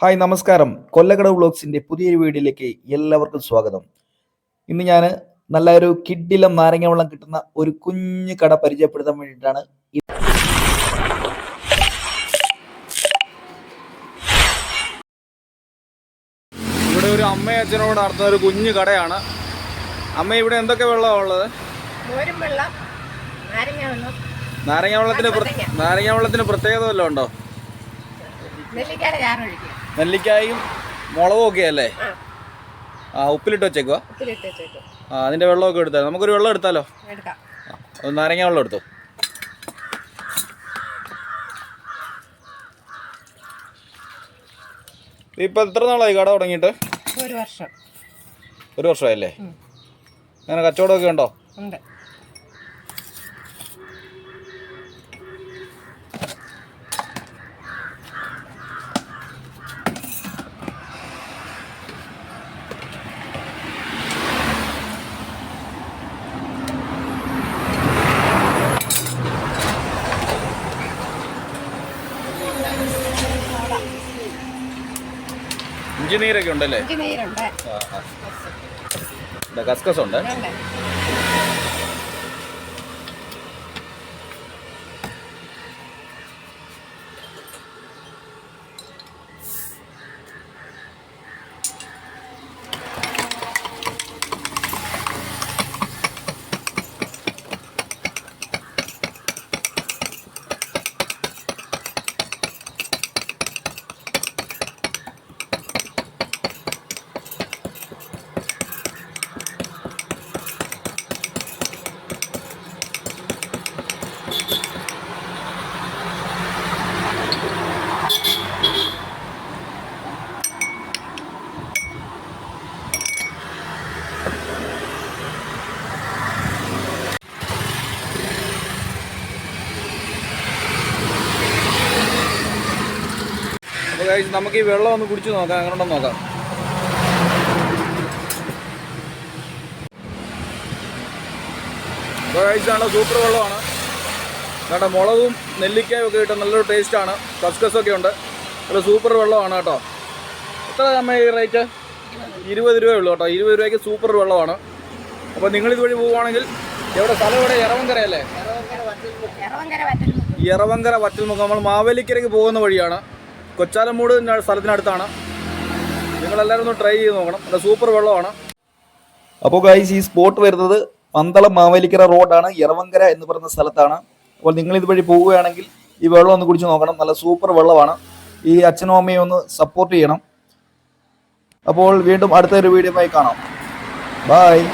Hi നമസ്കാരം. കൊല്ലകട വ്ളോഗ്സിന്റെ പുതിയൊരു വീഡിയോയിലേക്ക് എല്ലാവർക്കും സ്വാഗതം. ഇന്ന് ഞാൻ നല്ല ഒരു കിഡിലം നാരങ്ങ വെള്ളം കിട്ടുന്ന ഒരു കുഞ്ഞു കട പരിചയപ്പെടുത്താൻ വേണ്ടിയിട്ടാണ് ഇവിടെ ഒരു അമ്മയും അച്ഛനോട് നടത്തുന്ന ഒരു കുഞ്ഞു കടയാണ്. അമ്മ ഇവിടെ എന്തൊക്കെ വെള്ളമാണ് ഉള്ളത്? മോരും വെള്ളം നാരങ്ങ വെള്ളം. വെള്ളത്തിന് നാരങ്ങ. വെള്ളത്തിന് പ്രത്യേകത വല്ലതും ഉണ്ടോ? നെല്ലിക്കായും മുളകും ഒക്കെ അല്ലേ? ആ. ഉപ്പിലിട്ട് വെച്ചേക്കുക ആ അതിന്റെ വെള്ളമൊക്കെ എടുത്താൽ നമുക്കൊരു വെള്ളം എടുത്താലോ? ഒന്ന് നാരങ്ങ വെള്ളം എടുത്തു? ഇപ്പൊ എത്ര നാളായി കട തുടങ്ങിയിട്ട്? ഒരു വർഷം. ഒരു വർഷമായല്ലേ. അങ്ങനെ കച്ചവടമൊക്കെ ഉണ്ടോ? ഉണ്ട്. ഇഞ്ചിനീരൊക്കെ ഉണ്ടല്ലേ? ഇഞ്ചി നീരുണ്ട് ആ. ദാ കസ്കസ് ഉണ്ട്. Guys, നമുക്ക് ഈ വെള്ളം ഒന്ന് കുടിച്ചു നോക്കാം. അങ്ങനെ നോക്കാം. നല്ല സൂപ്പർ വെള്ളമാണ്. കേട്ടോ മുളകും നെല്ലിക്കായും ഒക്കെ ഇട്ട് നല്ലൊരു ടേസ്റ്റാണ് കസ്കസൊക്കെ ഉണ്ട്. നല്ല സൂപ്പർ വെള്ളമാണ് കേട്ടോ. എത്ര അമ്മ ഈ റേറ്റ് ഇരുപത് രൂപയേ ഉള്ളൂ കേട്ടോ. ഇരുപത് രൂപയ്ക്ക് സൂപ്പർ വെള്ളമാണ്. അപ്പോൾ നിങ്ങൾ ഇതുവഴി പോവുകയാണെങ്കിൽ എവിടെ? സ്ഥലം ഇവിടെ ഇറവങ്കര അല്ലേ ഇറവങ്കര വറ്റൽമുഖം നമ്മൾ മാവേലിക്കരയ്ക്ക് പോകുന്ന വഴിയാണ്. കൊച്ചാലമൂട് സ്ഥലത്തിനടുത്താണ്. നിങ്ങളെല്ലാവരും ഒന്ന് ട്രൈ ചെയ്ത് നോക്കണം. നല്ല സൂപ്പർ വെള്ളമാണ്. അപ്പോൾ ഗൈസ് ഈ സ്പോട്ട് വരുന്നത് പന്തളം മാവേലിക്കര റോഡാണ് ഇറവങ്കര എന്ന് പറയുന്ന സ്ഥലത്താണ്. അപ്പോൾ നിങ്ങൾ ഇതുവഴി പോവുകയാണെങ്കിൽ ഈ വെള്ളം ഒന്ന് കുടിച്ച് നോക്കണം. നല്ല സൂപ്പർ വെള്ളമാണ്. ഈ അച്ഛനും അമ്മയും ഒന്ന് സപ്പോർട്ട് ചെയ്യണം. അപ്പോൾ വീണ്ടും അടുത്തൊരു വീഡിയോ ആയി കാണാം. ബായ്